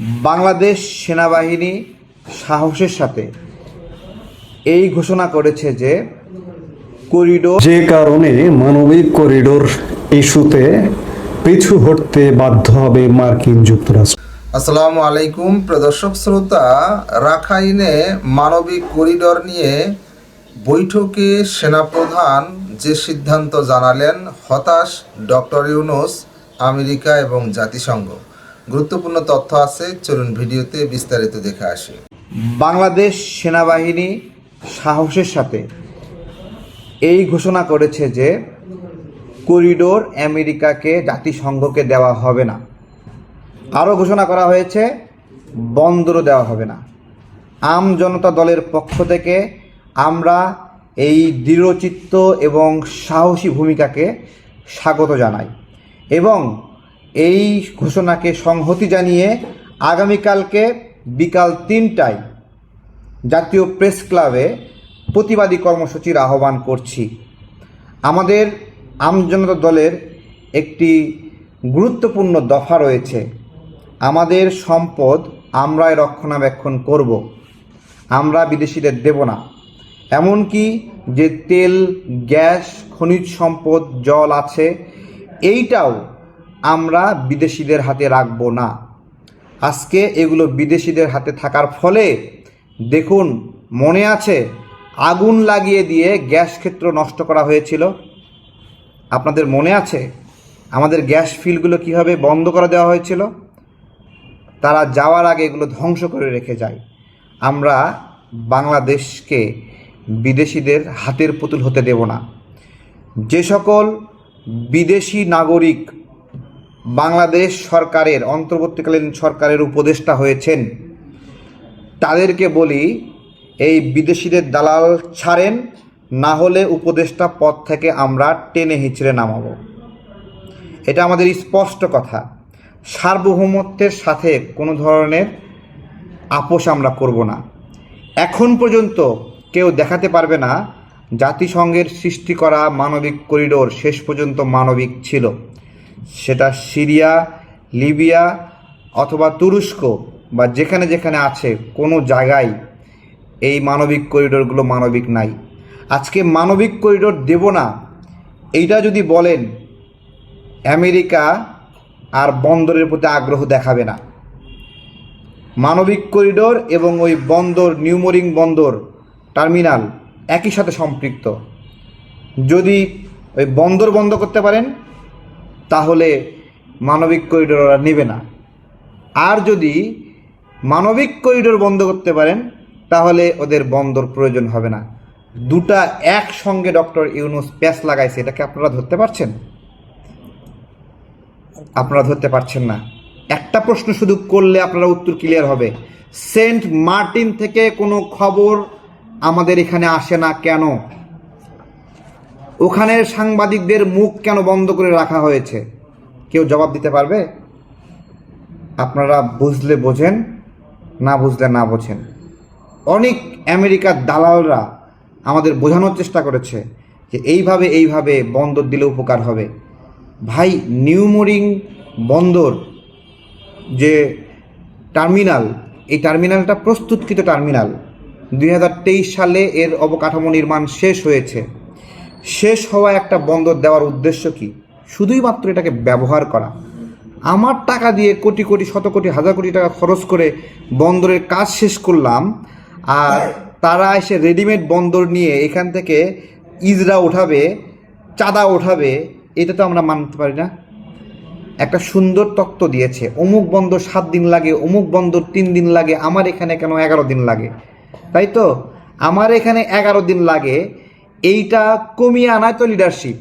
বাংলাদেশ সেনাবাহিনী সাহসের সাথে এই ঘোষণা করেছে যে করিডোর যে কারণে মানবিক করিডোর ইস্যুতে পিছু হটতে বাধ্য হবে মার্কিন যুক্তরাষ্ট্র। আসসালামু আলাইকুম প্রদর্শক শ্রোতা রাখাইনে মানবিক করিডোর নিয়ে বৈঠকে সেনাপ্রধান যে সিদ্ধান্ত জানালেন হতাশ ডক্টর ইউনুস আমেরিকা এবং জাতিসংঘ। গুরুত্বপূর্ণ তথ্য আছে, চলুন ভিডিওতে বিস্তারিত দেখে আসি। বাংলাদেশ সেনাবাহিনী সাহসের সাথে এই ঘোষণা করেছে যে করিডোর আমেরিকাকে জাতিসংঘকে দেওয়া হবে না। আরও ঘোষণা করা হয়েছে, বন্দরও দেওয়া হবে না। আম জনতা দলের পক্ষ থেকে আমরা এই দৃঢ়চিত্ত এবং সাহসী ভূমিকাকে স্বাগত জানাই এবং এই ঘোষণাকে সংহতি জানিয়ে আগামীকালকে বিকাল তিনটায় জাতীয় প্রেস ক্লাবে প্রতিবাদী কর্মসূচির আহ্বান করছি। আমাদের আমজনতা দলের একটি গুরুত্বপূর্ণ দফা রয়েছে। আমাদের সম্পদ আমরাই রক্ষণাবেক্ষণ করব। আমরা বিদেশিদের দেব না। এমনকি যে তেল, গ্যাস, খনিজ সম্পদ, জল আছে, এইটাও আমরা বিদেশিদের হাতে রাখব না। আজকে এগুলো বিদেশিদের হাতে থাকার ফলে, দেখুন, মনে আছে, আগুন লাগিয়ে দিয়ে গ্যাস ক্ষেত্র নষ্ট করা হয়েছিল? আপনাদের মনে আছে? আমাদের গ্যাস ফিল্ডগুলো কীভাবে বন্ধ করে দেওয়া হয়েছিল? তারা যাওয়ার আগে এগুলো ধ্বংস করে রেখে যায়। আমরা বাংলাদেশকে বিদেশিদের হাতের পুতুল হতে দেব না। যে সকল বিদেশি নাগরিক বাংলাদেশ সরকারের, অন্তর্বর্তীকালীন সরকারের উপদেষ্টা হয়েছেন। তাদেরকে বলি, এই বিদেশিদের দালাল ছাড়েন, না হলে উপদেষ্টা পদ থেকে আমরা টেনে হিচড়ে নামাবো। এটা আমাদের স্পষ্ট কথা। সার্বভৌমত্বের সাথে কোনো ধরনের আপোষ আমরা করব না। এখন পর্যন্ত কেউ দেখাতে পারবে না, জাতিসংঘের সৃষ্টি করা মানবিক করিডোর শেষ পর্যন্ত মানবিক ছিল। সেটা সিরিয়া, লিবিয়া অথবা তুরস্ক বা যেখানে যেখানে আছে, কোনো জায়গায় এই মানবিক করিডোরগুলো মানবিক নাই। আজকে মানবিক করিডোর দেব না, এইটা যদি বলেন, আমেরিকা আর বন্দরের প্রতি আগ্রহ দেখাবে না। মানবিক করিডোর এবং ওই বন্দর, নিউমোরিং বন্দর, টার্মিনাল একই সাথে সম্পৃক্ত। যদি ওই বন্দর বন্ধ করতে পারেন তাহলে মানবিক করিডোর ওরা নেবে না। আর যদি মানবিক করিডোর বন্ধ করতে পারেন, তাহলে ওদের বন্দর প্রয়োজন হবে না। দুটা একসঙ্গে ডক্টর ইউনুস প্যাস লাগাইছে, এটাকে আপনারা ধরতে পারছেন? আপনারা ধরতে পারছেন না। একটা প্রশ্ন শুধু করলে আপনারা উত্তর ক্লিয়ার হবে। সেন্ট মার্টিন থেকে কোনো খবর আমাদের এখানে আসে না কেন? ওখানের সাংবাদিকদের মুখ কেন বন্ধ করে রাখা হয়েছে? কেউ জবাব দিতে পারবে? আপনারা বুঝলে বোঝেন, না বুঝলে না বোঝেন। অনেক আমেরিকার দালালরা আমাদের বোঝানোর চেষ্টা করেছে যে এইভাবে এইভাবে বন্দর দিলে উপকার হবে। ভাই নিউমোরিং বন্দর যে টার্মিনাল, এই টার্মিনালটা প্রস্তুতকৃত টার্মিনাল। দুই হাজার তেইশ সালে এর অবকাঠামো নির্মাণ শেষ হয়েছে। শেষ হওয়া একটা বন্দর দেওয়ার উদ্দেশ্য কি? শুধুই মাত্র এটাকে ব্যবহার করা। আমার টাকা দিয়ে কোটি কোটি শত কোটি হাজার কোটি টাকা খরচ করে বন্দরের কাজ শেষ করলাম আর তারা এসে রেডিমেড বন্দর নিয়ে এখান থেকে ইজরা ওঠাবে চাঁদা ওঠাবে এটা তো আমরা মানতে পারি না। একটা সুন্দর তত্ত্ব দিয়েছে। অমুক বন্দর সাত দিন লাগে অমুক বন্দর তিন দিন লাগে আমার এখানে কেন এগারো দিন লাগে? তাই তো? আমার এখানে এগারো দিন লাগে এইটা কমিয়ে আনায় তো লিডারশিপ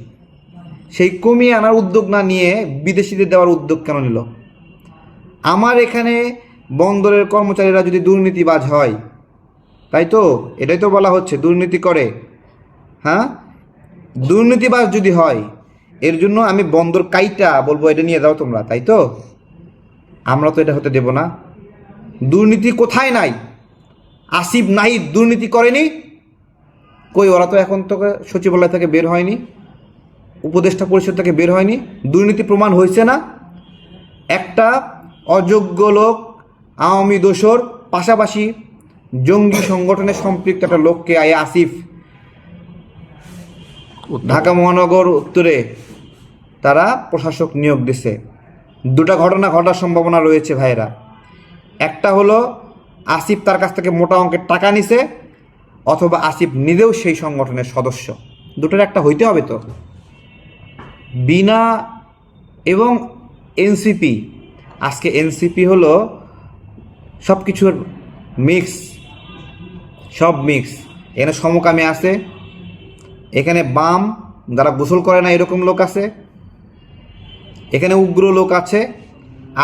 সেই কমিয়ে আনার উদ্যোগ না নিয়ে বিদেশিদের দেওয়ার উদ্যোগ কেন নিল? আমার এখানে বন্দরের কর্মচারীরা যদি দুর্নীতিবাজ হয়, তাই তো? এটাই তো বলা হচ্ছে, দুর্নীতি করে। হ্যাঁ? দুর্নীতিবাজ যদি হয়, এর জন্য আমি বন্দর কাইটা বলব, এটা নিয়ে যাও তোমরা, তাই তো? আমরা তো এটা হতে দেব না। দুর্নীতি কোথায় নাই? আসিফ নাহিদ দুর্নীতি করেনি? কই, ওরা তো এখন তো সচিবালয় থেকে বের হয়নি, উপদেষ্টা পরিষদ থেকে বের হয়নি, দুর্নীতি প্রমাণ হয়েছে না? একটা অযোগ্য লোক, আওয়ামী দোসর পাশাপাশি জঙ্গি সংগঠনের সম্পৃক্ত একটা লোককে আয় আসিফ। ঢাকা মহানগর উত্তরে তারা প্রশাসক নিয়োগ দিছে। দুটা ঘটনা ঘটার সম্ভাবনা রয়েছে ভাইরা একটা হলো, আসিফ তার কাছ থেকে মোটা অঙ্কের টাকা নিছে অথবা আসিফ নিজেও সেই সংগঠনের সদস্য। দুটোর একটা হইতে হবে তো। বিনা এবং এনসিপি। আজকে এনসিপি হলো সব কিছুর মিক্স সব মিক্স এখানে সমকামী আছে, এখানে বাম, যারা গোসল করে না এরকম লোক আছে, এখানে উগ্র লোক আছে,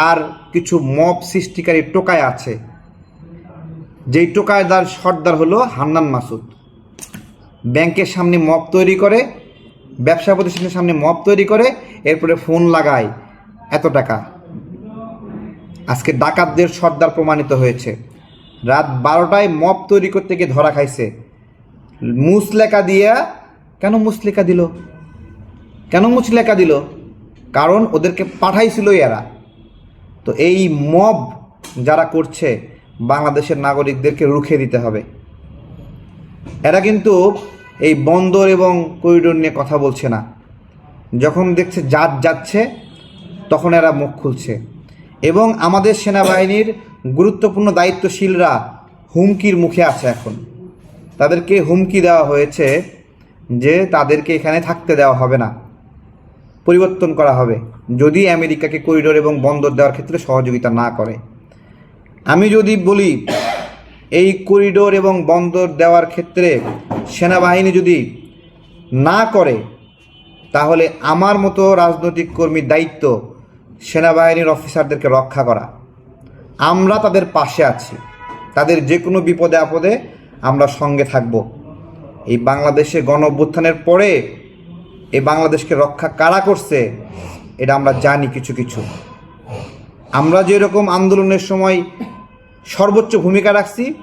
আর কিছু মব সৃষ্টিকারী টোকায় আছে। যেই টোকায়দার সর্দার হলো হান্নান মাসুদ। ব্যাংকের সামনে মপ তৈরি করে, ব্যবসা প্রতিষ্ঠানের সামনে মপ তৈরি করে, এরপরে ফোন লাগায় এত টাকা। আজকে ডাকাতদের সর্দার প্রমাণিত হয়েছে। রাত বারোটায় মপ তৈরি করতে গিয়ে ধরা খাইছে। মুসলেকা দিয়া কেন মুসলেকা দিল? কেন মুসলেকা দিল? কারণ ওদেরকে পাঠাইছিল এরা। তো এই মব যারা করছে বাংলাদেশের নাগরিকদেরকে রুখে দিতে হবে। এরা কিন্তু এই বন্দর এবং করিডোর নিয়ে কথা বলছে না। যখন দেখছে জাত যাচ্ছে, তখন এরা মুখ খুলছে। এবং আমাদের সেনাবাহিনীর গুরুত্বপূর্ণ দায়িত্বশীলরা হুমকির মুখে আছে এখন। তাদেরকে হুমকি দেওয়া হয়েছে যে তাদেরকে এখানে থাকতে দেওয়া হবে না। পরিবর্তন করা হবে। যদি আমেরিকাকে করিডোর এবং বন্দর দেওয়ার ক্ষেত্রে সহযোগিতা না করে। আমি যদি বলি, এই করিডোর এবং বন্দর দেওয়ার ক্ষেত্রে সেনাবাহিনী যদি না করে, তাহলে আমার মতো রাজনৈতিক কর্মীর দায়িত্ব সেনাবাহিনীর অফিসারদেরকে রক্ষা করা। আমরা তাদের পাশে আছি। তাদের যে কোনো বিপদে আপদে আমরা সঙ্গে থাকব। এই বাংলাদেশে গণ অভ্যুত্থানের পরে এই বাংলাদেশকে রক্ষা কারা করছে, এটা আমরা জানি কিছু কিছু। আমরা যেরকম আন্দোলনের সময় সর্বোচ্চ ভূমিকা রাখছি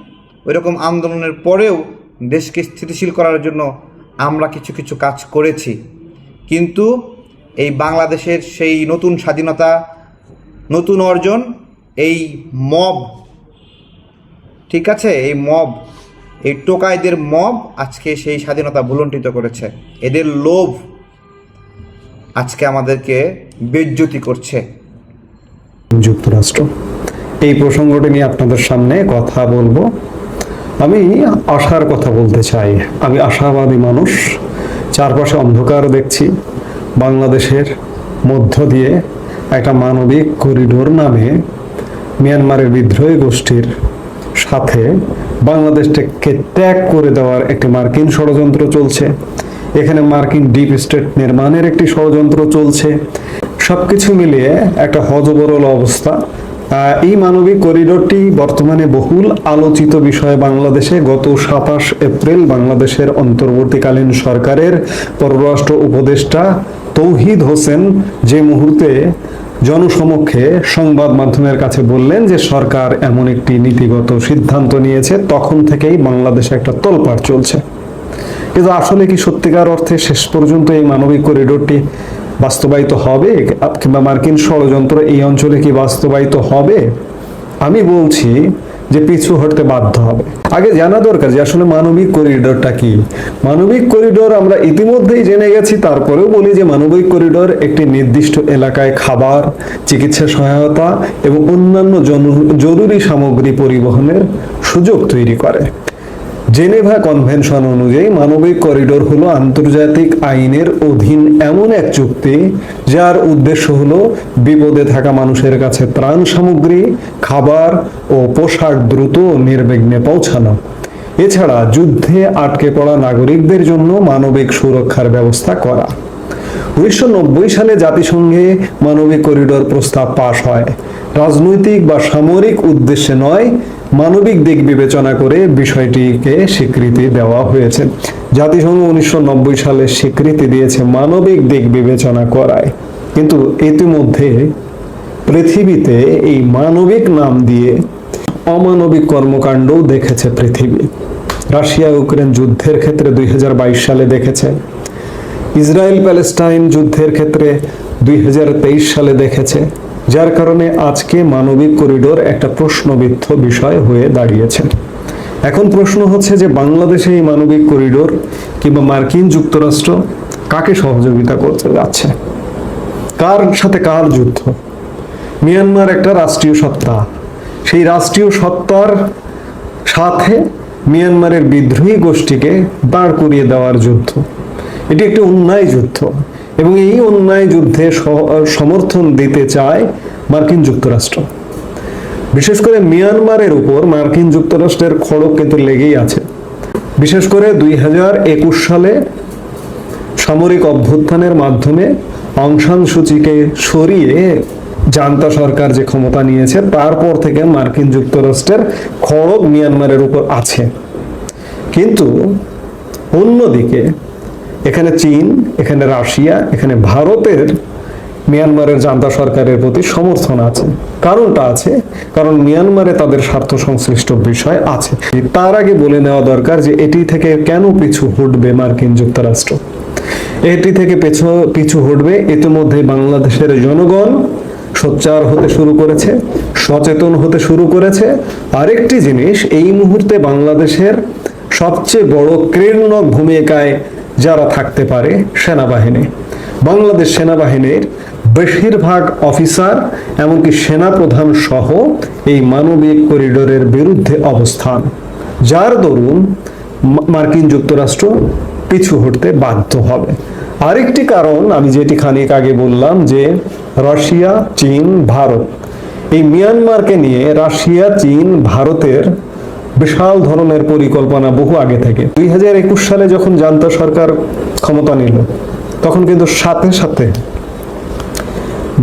ওই রকম আন্দোলনের পরেও দেশকে স্থিতিশীল করার জন্য আমরা কিছু কিছু কাজ করেছি। কিন্তু এই বাংলাদেশের সেই নতুন স্বাধীনতা, নতুন অর্জন, এই মব, ঠিক আছে? এই মব, এই টোকাইদের মব আজকে সেই স্বাধীনতা ভুলণ্ঠিত করেছে। এদের লোভ আজকে আমাদেরকে বেজ্জতি করছে। যুক্তরাষ্ট্র। এই প্রসঙ্গটি নিয়ে আপনাদের সামনে কথা বলব। আমি আশার কথা বলতে চাই। আমি আশাবাদী মানুষ। চারপাশে অন্ধকার দেখছি। বাংলাদেশের মধ্য দিয়ে একটা মানবিক করিডোর নামে মিয়ানমারের বিদ্রোহী গোষ্ঠীর সাথে বাংলাদেশটাকে ত্যাগ করে দেওয়ার একটি মার্কিন ষড়যন্ত্র চলছে। এখানে মার্কিন ডিপ স্টেট নির্মাণের একটি ষড়যন্ত্র চলছে। সবকিছু মিলিয়ে একটা হজবরল অবস্থা। এই মানবিক করিডোরটি বর্তমানে বহুল আলোচিত বিষয় বাংলাদেশে। গত সাতাশ এপ্রিল বাংলাদেশের অন্তর্বর্তীকালীন সরকারের পররাষ্ট্র উপদেষ্টা তৌহিদ হোসেন যে মুহূর্তে জনসমক্ষে সংবাদ মাধ্যমের কাছে বললেন যে সরকার এমন একটি নীতিগত সিদ্ধান্ত নিয়েছে, তখন থেকেই বাংলাদেশে একটা তোলপাড় চলছে। কিন্তু আসলে কি সত্যিকার অর্থে শেষ পর্যন্ত এই মানবিক করিডোরটি বাস্তবায়িত হবে? কিংবা মার্কিন ষড়যন্ত্র এই অঞ্চলে কি বাস্তবায়িত হবে? আমি বলছি যে পিছু হটতে বাধ্য হবে। আগে জানা দরকার যে আসলে মানবিক করিডোরটা কি। মানবিক করিডোর আমরা ইতিমধ্যেই জেনে গেছি, তারপরেও বলি যে মানবিক করিডোর একটি নির্দিষ্ট এলাকায় খাবার, চিকিৎসা সহায়তা এবং অন্যান্য জরুরি সামগ্রী পরিবহনের সুযোগ তৈরি করে। জেনেভা কনভেনশন অনুযায়ী মানবিক করিডোর হলো আন্তর্জাতিক আইনের অধীন এমন এক চুক্তি, যার উদ্দেশ্য হলো বিপদে থাকা মানুষের কাছে ত্রাণ সামগ্রী, খাবার ও পোশাক দ্রুত নির্বিঘ্নে পৌঁছানো। এছাড়া যুদ্ধে আটকে পড়া নাগরিকদের জন্য মানবিক সুরক্ষার ব্যবস্থা করা। উনিশশো নব্বই সালে জাতিসংঘে মানবিক করিডোর প্রস্তাব পাশ হয়। রাজনৈতিক বা সামরিক উদ্দেশ্যে নয় মানবিক দিক বিবেচনা করে বিষয়টিকে স্বীকৃতি দেওয়া হয়েছে। জাতিসংঘ উনিশশো নব্বই সালে স্বীকৃতি দিয়েছে মানবিক দিক বিবেচনা করায়। কিন্তু ইতিমধ্যে পৃথিবীতে এই মানবিক নাম দিয়ে অমানবিক কর্মকাণ্ডও দেখেছে পৃথিবী। রাশিয়া ইউক্রেন যুদ্ধের ক্ষেত্রে দুই হাজার বাইশ সালে দেখেছে। ইসরায়েল প্যালেস্টাইন যুদ্ধের ক্ষেত্রে দুই হাজার তেইশ সালে দেখেছে। যার কারণে আজকে মানবিক করিডোর একটা প্রশ্নবিদ্ধ বিষয় হয়ে দাঁড়িয়েছে। এখন প্রশ্ন হচ্ছে যে বাংলাদেশে এই মানবিক করিডোর কিংবা মার্কিন যুক্তরাষ্ট্র কাকে সহযোগিতা করতে যাচ্ছে? কার সাথে কার যুদ্ধ? মিয়ানমার একটা রাষ্ট্রীয় সত্তা। সেই রাষ্ট্রীয় সত্তার সাথে মিয়ানমারের বিদ্রোহী গোষ্ঠীকে দাঁড় করিয়ে দেওয়ার যুদ্ধ। এটি একটি অন্যায় যুদ্ধ। এবং এই অন্যায় যুদ্ধে সমর্থন দিতে চায় মার্কিন যুক্তরাষ্ট্র। বিশেষ করে মিয়ানমারের উপর মার্কিন যুক্তরাষ্ট্রের খড়ক কিন্তু লেগেই আছে। বিশেষ করে দুই হাজার একুশ সালে সামরিক অভ্যুত্থানের মাধ্যমে অংশান সূচিকে সরিয়ে জান্তা সরকার যে ক্ষমতা নিয়েছে, তারপর থেকে মার্কিন যুক্তরাষ্ট্রের খড়গ মিয়ানমারের উপর আছে। কিন্তু অন্যদিকে এখানে চীন, এখানে রাশিয়া, এখানে ভারতের, মিয়ানমারের জান্তা সরকারের প্রতি সমর্থন আছে। কারণটা আছে, কারণ মিয়ানমারে তাদের স্বার্থ সংশ্লিষ্ট বিষয় আছে। তার আগে বলে নেওয়া দরকার যে এটি থেকে কেন পিছু হটবে মার্কিন যুক্তরাষ্ট্র? এটি থেকে পেছু, পিছু হটবে ইতিমধ্যে বাংলাদেশের জনগণ সোচ্চার হতে শুরু করেছে, সচেতন হতে শুরু করেছে। আরেকটি জিনিস, এই মুহূর্তে বাংলাদেশের সবচেয়ে বড় ক্রীড়নক ভূমিকায় যারা থাকতে পারে সেনাবাহিনী। বাংলাদেশ সেনাবাহিনীর বেশিরভাগ অফিসার এমনকি সেনাপ্রধান সহ এই মানবিক করিডোরের বিরুদ্ধে অবস্থান, যার দরুন মার্কিন যুক্তরাষ্ট্র পিছু হটতে বাধ্য হবে। আরেকটি কারণ আমি যেটি খানিক আগে বললাম যে রাশিয়া, চীন, ভারত, এই মিয়ানমারকে নিয়ে রাশিয়া, চীন, ভারতের বিশাল ধরনের পরিকল্পনা বহু আগে থেকে। দুই হাজার একুশ সালে যখন জান্তা সরকার ক্ষমতা নিল, তখন কিন্তু সাথে সাথে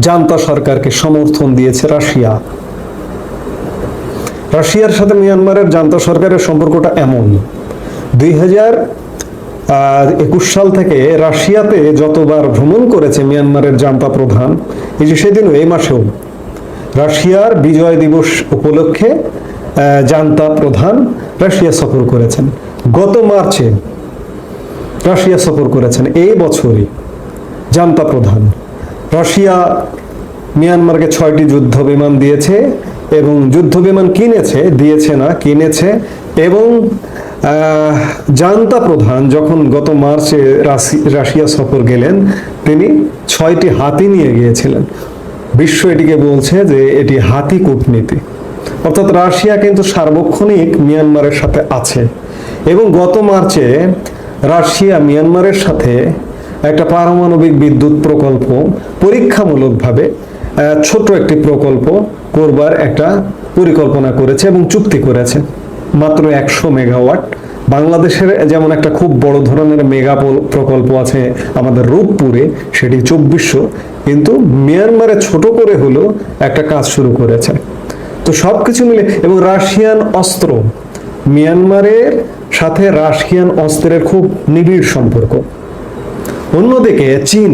জান্তা সরকারকে সমর্থন দিয়েছে রাশিয়া। রাশিয়ার সাথে মিয়ানমারের জান্তা সরকারের সম্পর্কটা এমন। দুই হাজার একুশ সাল থেকে রাশিয়াতে যতবার ভ্রমণ করেছে মিয়ানমারের জান্তা প্রধান, এই যে সেদিনও, এই মাসেও, রাশিয়ার বিজয় দিবস উপলক্ষে জান্তা প্রধান রাশিয়া সফর করেছেন। গত মার্চে রাশিয়া সফর করেছেন এই বছরই জান্তা প্রধান। রাশিয়া মিয়ানমারকে ছয়টি যুদ্ধ বিমান দিয়েছে এবং যুদ্ধ বিমান কিনেছে, দিয়েছে না, কিনেছে এবং জান্তা প্রধান যখন গত মার্চে রাশি- রাশিয়া সফর গেলেন, তিনি ছয়টি হাতি নিয়ে গিয়েছিলেন। বিশ্ব এটিকে বলছে যে এটি হাতি কূটনীতি। অর্থাৎ রাশিয়া কিন্তু সার্বক্ষণিক মিয়ানমারের সাথে আছে। এবং গত মার্চে রাশিয়া মিয়ানমারের সাথে একটা পারমাণবিক বিদ্যুৎ প্রকল্প পরীক্ষামূলকভাবে ছোট একটি প্রকল্প করবার একটা পরিকল্পনা করেছে এবং চুক্তি করেছে। মাত্র একশো মেগাওয়াট। বাংলাদেশের যেমন একটা খুব বড় ধরনের মেগা প্রকল্প আছে আমাদের রূপপুরে, সেটি চব্বিশশো। কিন্তু মিয়ানমারে ছোট করে হলেও একটা কাজ শুরু করেছে। তো সব কিছু মিলে, এবং রাশিয়ান অস্ত্র, মিয়ানমারের সাথে রাশিয়ান অস্ত্রের খুব নিবিড় সম্পর্ক। অন্যদিকে চীন,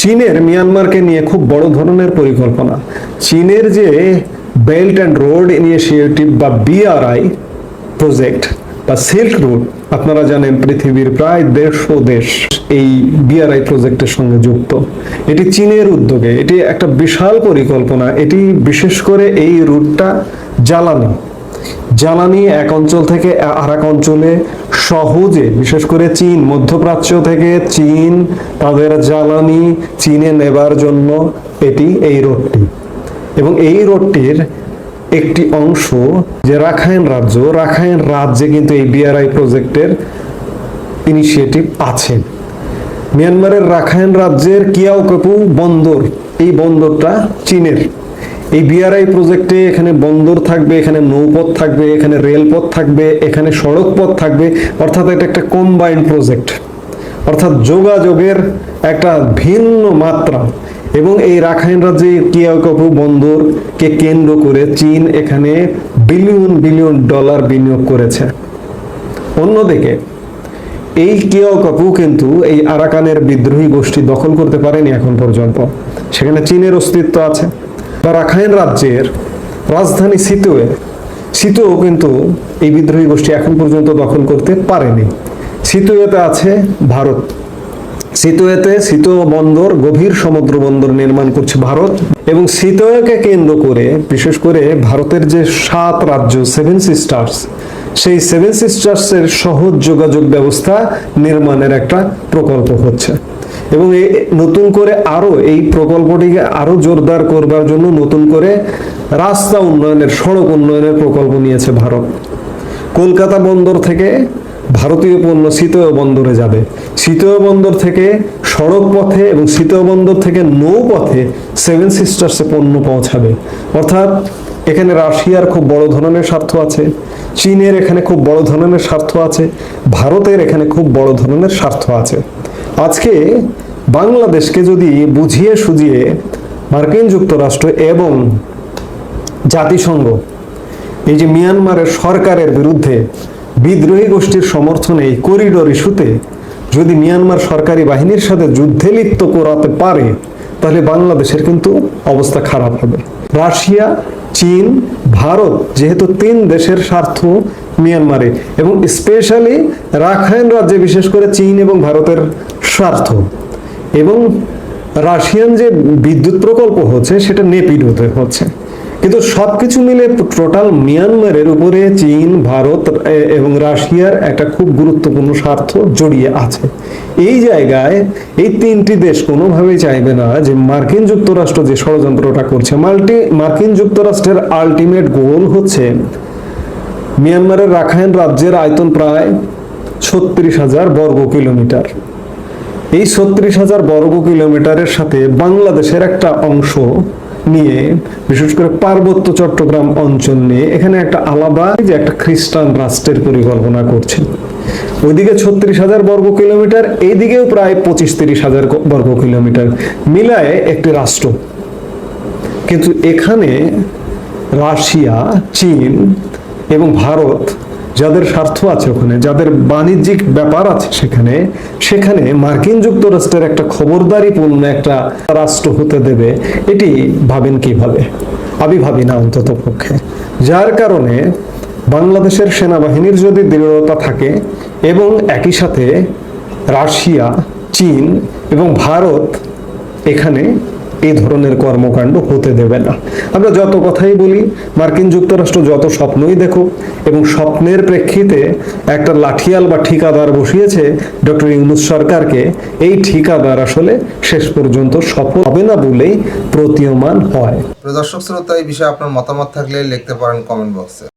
চীনের মিয়ানমারকে নিয়ে খুব বড় ধরনের পরিকল্পনা। চীনের যে বেল্ট অ্যান্ড রোড ইনিশিয়েটিভ বা বিআরআই প্রজেক্ট বা সিল্ক রুট আপনারা জানেন পৃথিবীর প্রায় দেড়শো দেশ এই বিআরআই প্রজেক্টের সঙ্গে যুক্ত। এটি চীনের উদ্যোগে, এটি একটা বিশাল পরিকল্পনা, এটি বিশেষ করে এই রুটটা জ্বালানি। জ্বালানি এক অঞ্চল থেকে আর এক অঞ্চলে সহজে, বিশেষ করে চীন, মধ্যপ্রাচ্য থেকে চীন তাদের জ্বালানি চীনে নেবার জন্য এটি এই রোডটি। এবং এই রোডটির একটি অংশ যে রাখাইন রাজ্য, রাখাইন রাজ্যে কিন্তু এই বিআরআই প্রজেক্টের ইনিশিয়েটিভ আছে। মিয়ানমারের রাখাইন রাজ্যের কিয়াওকাপু বন্দর, এই বন্দরটা চীনের। এই বিআরআই প্রজেক্টে এখানে বন্দর থাকবে, এখানে নৌপথ থাকবে, এখানে রেলপথ থাকবে, এখানে সড়ক পথ থাকবে, অর্থাৎ এটা একটা কম্বাইন্ড প্রজেক্ট অর্থাৎ যোগাযোগের একটা ভিন্ন মাত্রা। এবং এই রাখাইন রাজ্যে কিয়াওকাপু বন্দরকে কেন্দ্র করে চীন এখানে বিলিয়ন বিলিয়ন ডলার বিনিয়োগ করেছে। অন্যদিকে, এই কেও কাপু কিন্তু এই আরাকানের বিদ্রোহী গোষ্ঠী দখল করতে পারেনি এখন পর্যন্ত। সেখানে চীনের অস্তিত্ব আছে। বা রাখাইন রাজ্যের রাজধানী সিতুয়ে সিতুও কিন্তু এই বিদ্রোহী গোষ্ঠী এখন পর্যন্ত দখল করতে পারেনি। সিতুয়েতে আছে ভারত। সিতোয়াতে সিতোয়া বন্দর, গভীর সমুদ্র বন্দর নির্মাণ করছে ভারত এবং সিতোয়াকে কেন্দ্র করে, বিশেষ করে ভারতের যে সাত রাজ্য সেভেন সিস্টার্স সেই সেভেন সিস্টার্সের সহজ যোগাযোগ ব্যবস্থা নির্মাণের একটা প্রকল্প হচ্ছে। এবং এই নতুন করে আরও এই প্রকল্পটিকে আরও জোরদার করবার জন্য নতুন করে রাস্তা উন্নয়নের, সড়ক উন্নয়নের প্রকল্প নিয়েছে ভারত। কলকাতা বন্দর থেকে ভারতীয় পণ্য শীতয় বন্দরে যাবে। শীতয় বন্দর থেকে সড়ক পথে এবং শীতয় বন্দর থেকে নৌ পথে সেভেন সিস্টার্সে পণ্য পৌঁছাবে। অর্থাৎ এখানে রাশিয়ার খুব বড় ধরনের স্বার্থ আছে, চীনের এখানে খুব বড় ধরনের স্বার্থ আছে, ভারতের এখানে খুব বড় ধরনের স্বার্থ আছে। আজকে বাংলাদেশকে যদি বুঝিয়ে সুঝিয়ে মার্কিন যুক্তরাষ্ট্র এবং জাতিসংঘ, এই যে মিয়ানমারের সরকারের বিরুদ্ধে বিদ্রোহী গোষ্ঠীর সমর্থনে এই করিডোর ইস্যুতে যদি মিয়ানমার সরকারি বাহিনীর সাথে যুদ্ধে লিপ্ত করাতে পারে, তাহলে বাংলাদেশের কিন্তু অবস্থা খারাপ হবে। রাশিয়া, চীন, ভারত যেহেতু তিন দেশের স্বার্থ মিয়ানমারে, এবং স্পেশালি রাখাইন রাজ্যে বিশেষ করে চীন এবং ভারতের স্বার্থ, এবং রাশিয়ান যে বিদ্যুৎ প্রকল্প হচ্ছে সেটা নেপিড হতে হচ্ছে। কিন্তু সবকিছু মিলে টোটাল মিয়ানমারের উপরে চীন, ভারত এবং রাশিয়ার একটা খুব গুরুত্বপূর্ণ স্বার্থ জড়িয়ে আছে। এই জায়গায় এই তিনটি দেশ কোনোভাবেই চাইবে না যে মার্কিন যুক্তরাষ্ট্র যে ষড়যন্ত্রটা করছে। মাল্টি, মার্কিন যুক্তরাষ্ট্রের আলটিমেট গোল হচ্ছে মিয়ানমারের রাখাইন রাজ্যের আয়তন প্রায় ছত্রিশ হাজার বর্গ কিলোমিটার। এই ছত্রিশ হাজার বর্গ কিলোমিটারের সাথে বাংলাদেশের একটা অংশ নিয়ে, বিশেষ করে পার্বত্য চট্টগ্রাম অঞ্চল নিয়ে এখানে একটা আলাদা যে একটা খ্রিস্টান রাষ্ট্রের পরিকল্পনা করছেন। ওইদিকে ছত্রিশ হাজার বর্গ কিলোমিটার, এইদিকেও প্রায় পঁচিশ তিরিশ হাজার বর্গ কিলোমিটার মিলায় একটি রাষ্ট্র। কিন্তু এখানে রাশিয়া, চীন এবং ভারত যাদের স্বার্থ আছে ওখানে, যাদের বাণিজ্যিক ব্যাপার আছে সেখানে সেখানে মার্কিন যুক্তরাষ্ট্রের একটা খবরদারিপূর্ণ একটা রাষ্ট্র হতে দেবে, এটি ভাবেন কীভাবে? আমি ভাবি না অন্তত পক্ষে। যার কারণে বাংলাদেশের সেনাবাহিনীর যদি দৃঢ়তা থাকে এবং একই সাথে রাশিয়া, চীন এবং ভারত এখানে এই ধরনের কর্মকাণ্ড হতে দেবে না। আমরা যত কথাই বলি, মার্কিন যুক্তরাষ্ট্র যত স্বপ্নই দেখুক এবং স্বপ্নের প্রেক্ষিতে একটা লাঠিয়াল বা ঠিকাদার বসিয়েছে ডক্টর ইউনুস সরকারকে, এই ঠিকাদার আসলে শেষ পর্যন্ত সফল হবে না বলেই প্রতীয়মান হয়। দর্শক, শ্রোতা, এই বিষয়ে আপনার মতামত থাকলে লিখতে পারেন কমেন্ট বক্সে।